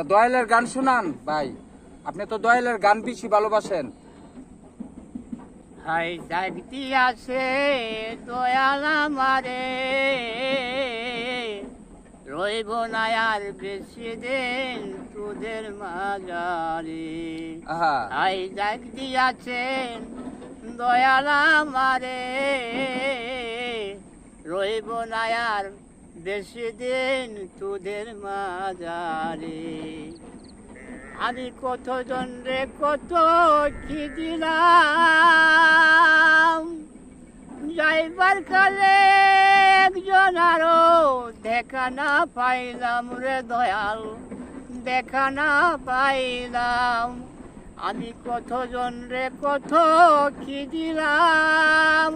একটা দয়ালের গান শোনান ভাই। আপনি তো দয়ালের গান বেশি ভালোবাসেন। হাই জাগতি আছে দয়াল আমারে। রইব না আর বেশি দিন তোদের মাজারে হাই জাগতি আছেন দয়াল আমারে। রইব না আর বেশি দিন তোদের মাজারে। আমি কত রে কত কি দিলাম। যাইবার কালে একজন আরও দেখা না পাইলাম রে দয়াল, দেখা না পাইলাম। আমি কতজন রে কত কি দিলাম।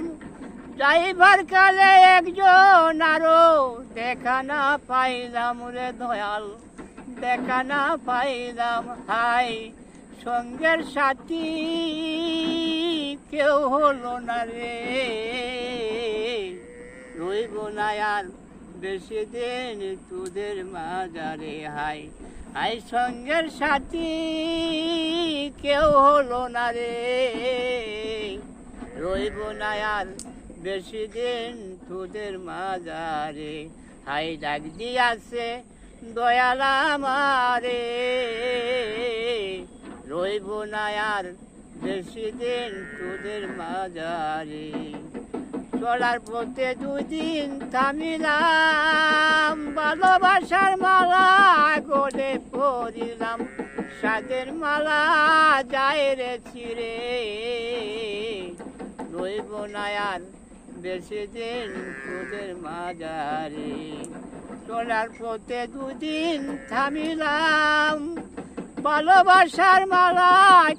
যাইবার কালে একজন আরও। দেখা না পাইলাম রে দয়াল, দেখা না পাইলাম হাই। সঙ্গের সাথী কেউ হলো না রে। রইব না আর বেশি দিন তোদের মাজারে হাই। হাই, সঙ্গের সাথী কেউ হলো না রে। রইব না আর বেশি দিন তোদের মাজারে হাই ডাক দিয়াছে দয়াল আমারে। রইব না আর বেশি দিন তোদের মাজারে। চলার পথে দুদিন থামিলাম, ভালোবাসার মালা গোলে পরিলাম সাদের মালা যায় রে ছিড়ে। রইব না আর বেশি দিন তোদের মাজারে। চলার পথে দুদিন থামিলাম, ভালোবাসার মালা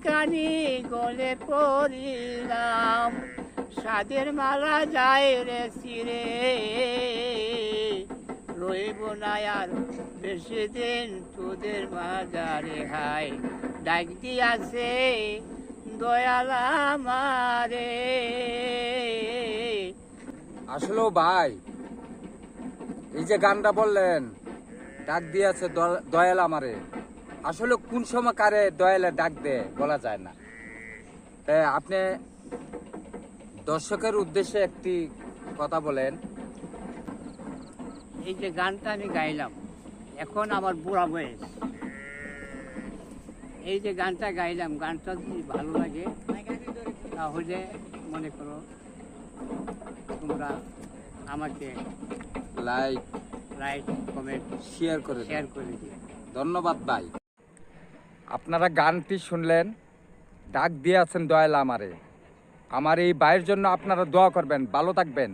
কানি গলে পড়িলাম। সাদের মালা যায় রে সিরে রইব না আর বেশি দিন তোদের মাজারে। হাই ডাক দিয়াছে দয়াল আমারে। আসলেও ভাই। এই যে গানটা বললেন, ডাক দিয়েছে দয়াল আমারে। আসলে কোন সময় কারে দয়ালে ডাক দে বলা যায় না। তাই আপনি দর্শকের উদ্দেশ্যে একটি কথা বলেন। এই যে গানটা আমি গাইলাম, এখন আমার বুড়া বয়স। এই যে গানটা গাইলাম, গানটা যদি ভালো লাগে, তাহলে মনে করো তোমরা আমাকে লাইক লাইক কমেন্ট শেয়ার করে শেয়ার করে দিও। ধন্যবাদ ভাই আপনারা গানটি শুনলেন ডাক দিয়ে আছেন দয়াল আমারে। আমার এই ভাইয়ের জন্য আপনারা দোয়া করবেন ভালো থাকবেন।